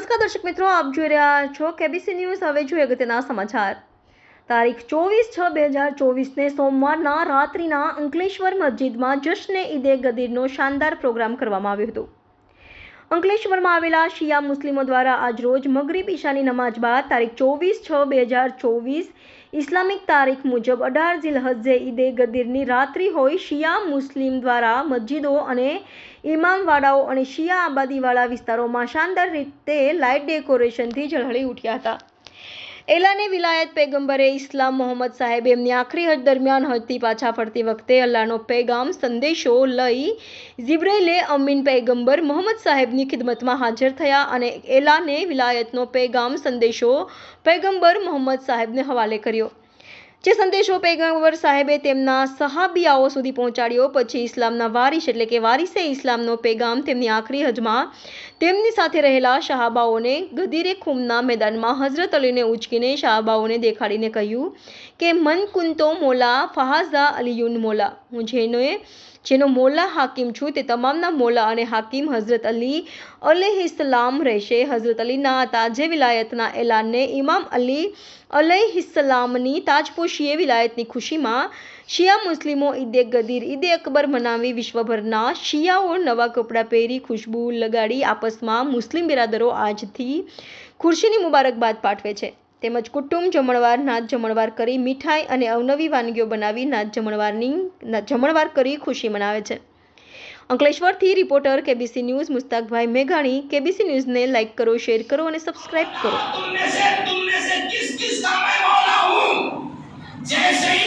નમસ્કાર દર્શક મિત્રો, આપ જોઈ રહ્યા છો કેબીસી ન્યૂઝ હવે જોઈએ અગત્યના સમાચાર. તારીખ ચોવીસ છ બે હજાર ચોવીસને સોમવારના રાત્રિના અંકલેશ્વર મસ્જિદમાં જશ્ને ઈદે ગદીરનો શાનદાર પ્રોગ્રામ કરવામાં આવ્યો હતો. અંકલેશ્વરમાં આવેલા શિયા મુસ્લિમો દ્વારા આજરોજ મગરીબ ઈશાની નમાજ બાદ તારીખ ચોવીસ છ બે હજાર ચોવીસ ઇસ્લામિક તારીખ મુજબ અઢાર ઝિલહજ્જે ઈદે ગદીરની રાત્રિ હોય શિયા મુસ્લિમ દ્વારા મસ્જિદો અને ઇમામવાડાઓ અને શિયા આબાદીવાળા વિસ્તારોમાં શાનદાર રીતે લાઇટ ડેકોરેશનથી ઝળહળી ઉઠ્યા હતા. એલાને વિલાયત પેગંબરે ઇસ્લામ મોહમ્મદ સાહેબ એમની આખરી હજ દરમિયાન હજથી પાછા ફરતી વખતે અલ્લાહનો પેગામ, સંદેશો લઈ જીબ્રેલે અમીન પેગંબર મોહમ્મદ સાહેબની ખિદમતમાં હાજર થયા અને એલાને વિલાયતનો પેગામ, સંદેશો પૈગંબર મોહમ્મદ સાહેબને હવાલે કર્યો. જે સંદેશો પૈગંબર સાહેબે તેમના સહાબિયાઓ સુધી પહોંચાડ્યો, પછી ઇસ્લામના વારિસ એટલે કે વારિસે ઇસ્લામનો પેગામ તેમની આખરી હજમાં તેમની સાથે રહેલા શહાબાઓને ગદીરે ખુમના મેદાનમાં હઝરત અલીને ઉચકીને શહાબાઓને દેખાડીને કહ્યું કે, મન કુંતો મોલા ફહાઝા અલીયુન મોલા. હું જેનોએ, જેનો મોલા હાકિમ છું તે તમામના મોલા અને હાકિમ હઝરત અલી અલહિસ્સલામ રહેશે. હઝરત અલીના તાજે વિલાયતના એલાનને ઇમામ અલી અલહિસ્સલામની તાજપોશીએ વિલાયતની ખુશીમાં શિયા મુસ્લિમો ઈદે ગદીર ઈદે અકબર મનાવી વિશ્વભરના શિયાઓ નવા કપડાં પહેરી ખુશ્બુ લગાડી આપસમાં મુસ્લિમ બિરાદરો આજથી ખુરશીની મુબારકબાદ પાઠવે છે. તેમજ કુટુંબ જમણવાર નાચ જમણવાર કરી મીઠાઈ અને અવનવી વાનગીઓ બનાવી નાચ જમણવારની જમણવાર કરી ખુશી મનાવે છે. અંકલેશ્વરથી રિપોર્ટર કેબીસી ન્યૂઝ મુસ્તાકભાઈ મેઘાણી. કેબીસી ન્યૂઝને લાઇક કરો, શેર કરો અને સબસ્ક્રાઇબ કરો. જૈસે